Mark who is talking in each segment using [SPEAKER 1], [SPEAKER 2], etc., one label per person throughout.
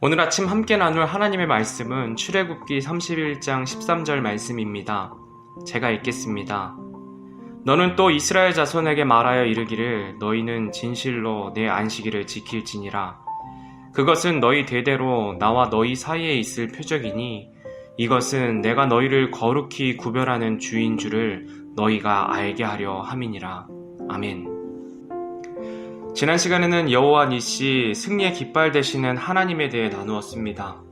[SPEAKER 1] 오늘 아침 함께 나눌 하나님의 말씀은 출애굽기 31장 13절 말씀입니다. 제가 읽겠습니다. 너는 또 이스라엘 자손에게 말하여 이르기를 너희는 진실로 내 안식일을 지킬지니라. 그것은 너희 대대로 나와 너희 사이에 있을 표적이니 이것은 내가 너희를 거룩히 구별하는 주인 줄을 너희가 알게 하려 함이니라. 아멘. 지난 시간에는 여호와 니시 승리의 깃발 되시는 하나님에 대해 나누었습니다.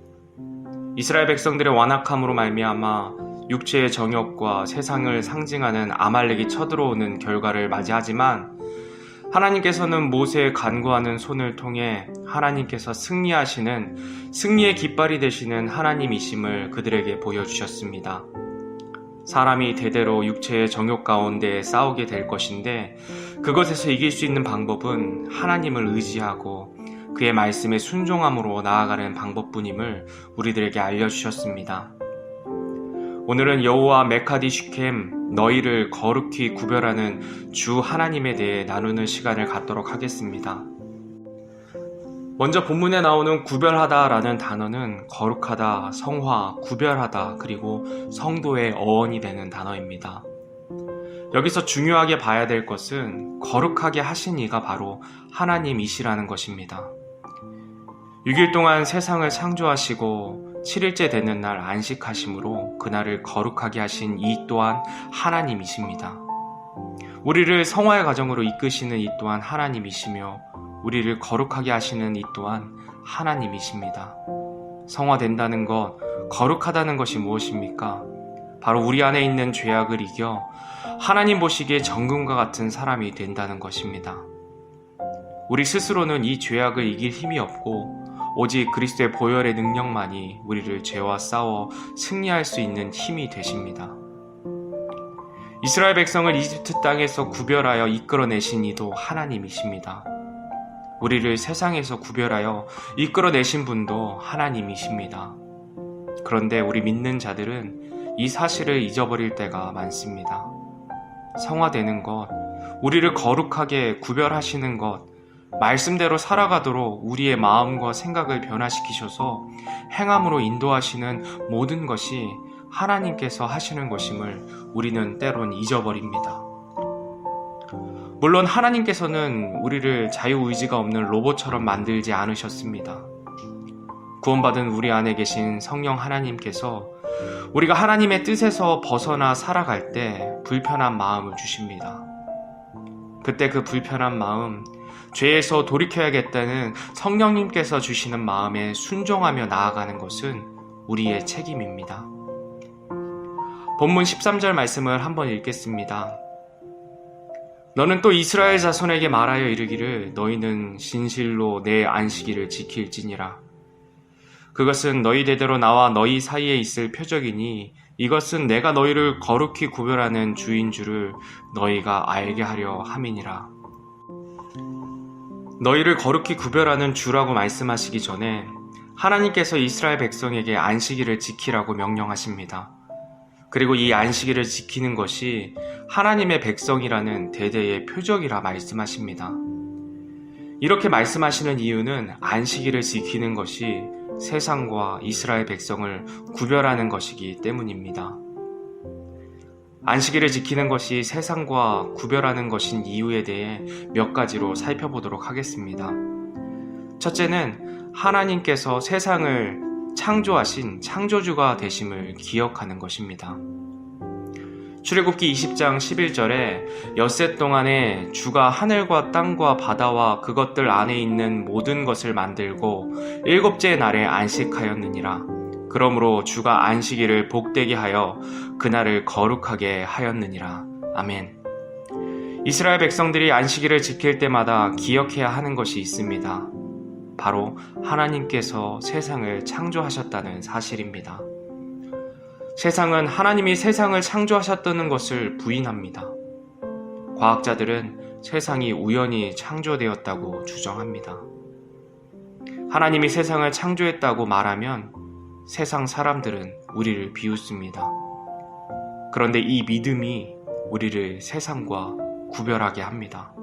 [SPEAKER 1] 이스라엘 백성들의 완악함으로 말미암아 육체의 정욕과 세상을 상징하는 아말렉이 쳐들어오는 결과를 맞이하지만 하나님께서는 모세의 간구하는 손을 통해 하나님께서 승리하시는 승리의 깃발이 되시는 하나님이심을 그들에게 보여주셨습니다. 사람이 대대로 육체의 정욕 가운데 싸우게 될 것인데 그것에서 이길 수 있는 방법은 하나님을 의지하고 그의 말씀에 순종함으로 나아가는 방법뿐임을 우리들에게 알려주셨습니다. 오늘은 여호와 메카디 슈켐 너희를 거룩히 구별하는 주 하나님에 대해 나누는 시간을 갖도록 하겠습니다. 먼저 본문에 나오는 구별하다라는 단어는 거룩하다, 성화, 구별하다, 그리고 성도의 어원이 되는 단어입니다. 여기서 중요하게 봐야 될 것은 거룩하게 하신 이가 바로 하나님이시라는 것입니다. 6일 동안 세상을 창조하시고 7일째 되는 날 안식하심으로 그날을 거룩하게 하신 이 또한 하나님이십니다. 우리를 성화의 과정으로 이끄시는 이 또한 하나님이시며 우리를 거룩하게 하시는 이 또한 하나님이십니다. 성화된다는 것, 거룩하다는 것이 무엇입니까? 바로 우리 안에 있는 죄악을 이겨 하나님 보시기에 정금과 같은 사람이 된다는 것입니다. 우리 스스로는 이 죄악을 이길 힘이 없고 오직 그리스도의 보혈의 능력만이 우리를 죄와 싸워 승리할 수 있는 힘이 되십니다. 이스라엘 백성을 이집트 땅에서 구별하여 이끌어내신 이도 하나님이십니다. 우리를 세상에서 구별하여 이끌어내신 분도 하나님이십니다. 그런데 우리 믿는 자들은 이 사실을 잊어버릴 때가 많습니다. 성화되는 것, 우리를 거룩하게 구별하시는 것, 말씀대로 살아가도록 우리의 마음과 생각을 변화시키셔서 행함으로 인도하시는 모든 것이 하나님께서 하시는 것임을 우리는 때론 잊어버립니다. 물론 하나님께서는 우리를 자유의지가 없는 로봇처럼 만들지 않으셨습니다. 구원받은 우리 안에 계신 성령 하나님께서 우리가 하나님의 뜻에서 벗어나 살아갈 때 불편한 마음을 주십니다. 그때 그 불편한 마음, 죄에서 돌이켜야겠다는 성령님께서 주시는 마음에 순종하며 나아가는 것은 우리의 책임입니다. 본문 13절 말씀을 한번 읽겠습니다. 너는 또 이스라엘 자손에게 말하여 이르기를 너희는 진실로 내 안식일을 지킬지니라. 그것은 너희 대대로 나와 너희 사이에 있을 표적이니 이것은 내가 너희를 거룩히 구별하는 주인 줄을 너희가 알게 하려 함이니라. 너희를 거룩히 구별하는 주라고 말씀하시기 전에 하나님께서 이스라엘 백성에게 안식일을 지키라고 명령하십니다. 그리고 이 안식일을 지키는 것이 하나님의 백성이라는 대대의 표적이라 말씀하십니다. 이렇게 말씀하시는 이유는 안식일을 지키는 것이 세상과 이스라엘 백성을 구별하는 것이기 때문입니다. 안식일을 지키는 것이 세상과 구별하는 것인 이유에 대해 몇 가지로 살펴보도록 하겠습니다. 첫째는 하나님께서 세상을 창조하신 창조주가 되심을 기억하는 것입니다. 출애굽기 20장 11절에 엿새 동안에 주가 하늘과 땅과 바다와 그것들 안에 있는 모든 것을 만들고 일곱째 날에 안식하였느니라. 그러므로 주가 안식일을 복되게 하여 그날을 거룩하게 하였느니라. 아멘. 이스라엘 백성들이 안식일을 지킬 때마다 기억해야 하는 것이 있습니다. 바로 하나님께서 세상을 창조하셨다는 사실입니다. 세상은 하나님이 세상을 창조하셨다는 것을 부인합니다. 과학자들은 세상이 우연히 창조되었다고 주장합니다. 하나님이 세상을 창조했다고 말하면 세상 사람들은 우리를 비웃습니다. 그런데 이 믿음이 우리를 세상과 구별하게 합니다.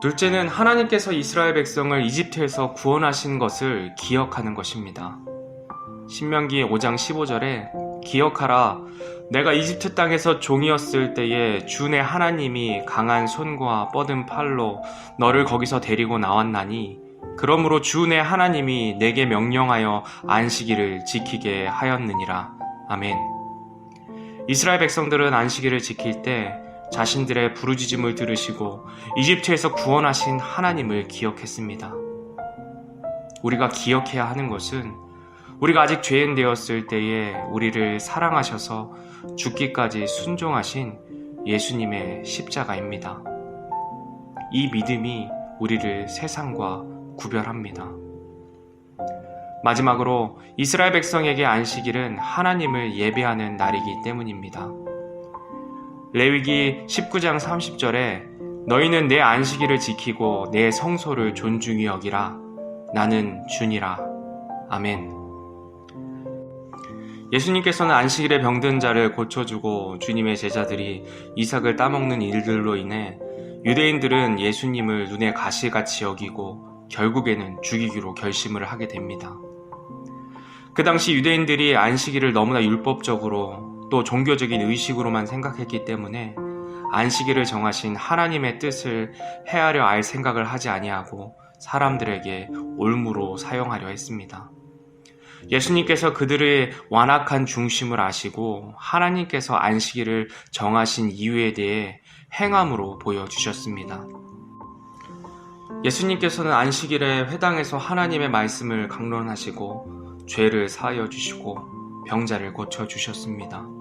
[SPEAKER 1] 둘째는 하나님께서 이스라엘 백성을 이집트에서 구원하신 것을 기억하는 것입니다. 신명기 5장 15절에 기억하라 내가 이집트 땅에서 종이었을 때에 주내 하나님이 강한 손과 뻗은 팔로 너를 거기서 데리고 나왔나니 그러므로 주내 하나님이 내게 명령하여 안식일을 지키게 하였느니라. 아멘. 이스라엘 백성들은 안식일을 지킬 때 자신들의 부르짖음을 들으시고 이집트에서 구원하신 하나님을 기억했습니다. 우리가 기억해야 하는 것은 우리가 아직 죄인 되었을 때에 우리를 사랑하셔서 죽기까지 순종하신 예수님의 십자가입니다. 이 믿음이 우리를 세상과 구별합니다. 마지막으로 이스라엘 백성에게 안식일은 하나님을 예배하는 날이기 때문입니다. 레위기 19장 30절에 너희는 내 안식일을 지키고 내 성소를 존중히 여기라. 나는 주니라. 아멘. 예수님께서는 안식일에 병든 자를 고쳐주고 주님의 제자들이 이삭을 따먹는 일들로 인해 유대인들은 예수님을 눈에 가시같이 여기고 결국에는 죽이기로 결심을 하게 됩니다. 그 당시 유대인들이 안식일을 너무나 율법적으로 또 종교적인 의식으로만 생각했기 때문에 안식일을 정하신 하나님의 뜻을 헤아려 알 생각을 하지 아니하고 사람들에게 올무로 사용하려 했습니다. 예수님께서 그들의 완악한 중심을 아시고 하나님께서 안식일을 정하신 이유에 대해 행함으로 보여주셨습니다. 예수님께서는 안식일에 회당에서 하나님의 말씀을 강론하시고 죄를 사하여 주시고 병자를 고쳐 주셨습니다.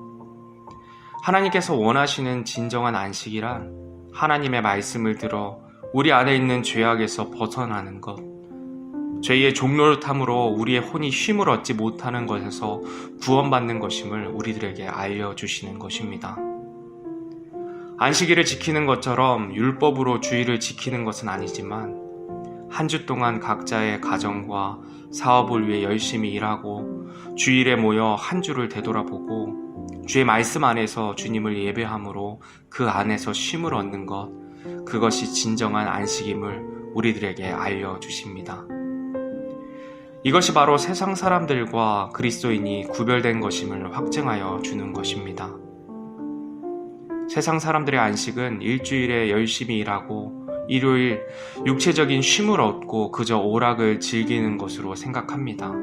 [SPEAKER 1] 하나님께서 원하시는 진정한 안식이란 하나님의 말씀을 들어 우리 안에 있는 죄악에서 벗어나는 것, 죄의 종노릇함으로 우리의 혼이 쉼을 얻지 못하는 것에서 구원받는 것임을 우리들에게 알려주시는 것입니다. 안식일을 지키는 것처럼 율법으로 주의를 지키는 것은 아니지만 한 주 동안 각자의 가정과 사업을 위해 열심히 일하고 주일에 모여 한 주를 되돌아보고 주의 말씀 안에서 주님을 예배함으로 그 안에서 쉼을 얻는 것 그것이 진정한 안식임을 우리들에게 알려주십니다. 이것이 바로 세상 사람들과 그리스도인이 구별된 것임을 확증하여 주는 것입니다. 세상 사람들의 안식은 일주일에 열심히 일하고 일요일 육체적인 쉼을 얻고 그저 오락을 즐기는 것으로 생각합니다.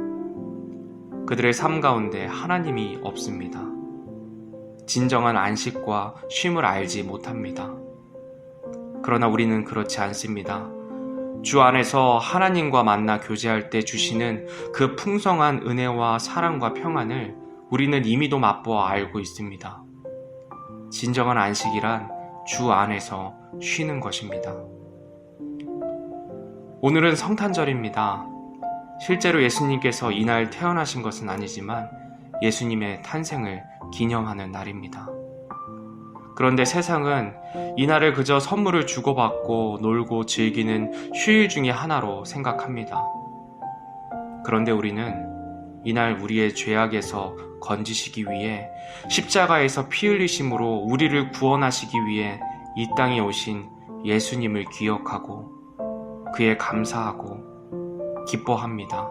[SPEAKER 1] 그들의 삶 가운데 하나님이 없습니다. 진정한 안식과 쉼을 알지 못합니다. 그러나 우리는 그렇지 않습니다. 주 안에서 하나님과 만나 교제할 때 주시는 그 풍성한 은혜와 사랑과 평안을 우리는 이미도 맛보아 알고 있습니다. 진정한 안식이란 주 안에서 쉬는 것입니다. 오늘은 성탄절입니다. 실제로 예수님께서 이날 태어나신 것은 아니지만 예수님의 탄생을 기념하는 날입니다. 그런데 세상은 이 날을 그저 선물을 주고받고 놀고 즐기는 휴일 중의 하나로 생각합니다. 그런데 우리는 이날 우리의 죄악에서 건지시기 위해 십자가에서 피 흘리심으로 우리를 구원하시기 위해 이 땅에 오신 예수님을 기억하고 그에 감사하고 기뻐합니다.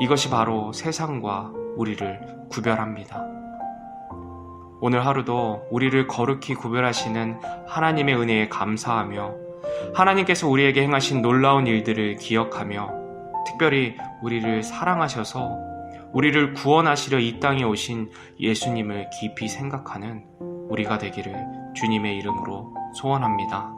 [SPEAKER 1] 이것이 바로 세상과 우리를 구별합니다. 오늘 하루도 우리를 거룩히 구별하시는 하나님의 은혜에 감사하며 하나님께서 우리에게 행하신 놀라운 일들을 기억하며 특별히 우리를 사랑하셔서 우리를 구원하시려 이 땅에 오신 예수님을 깊이 생각하는 우리가 되기를 주님의 이름으로 소원합니다.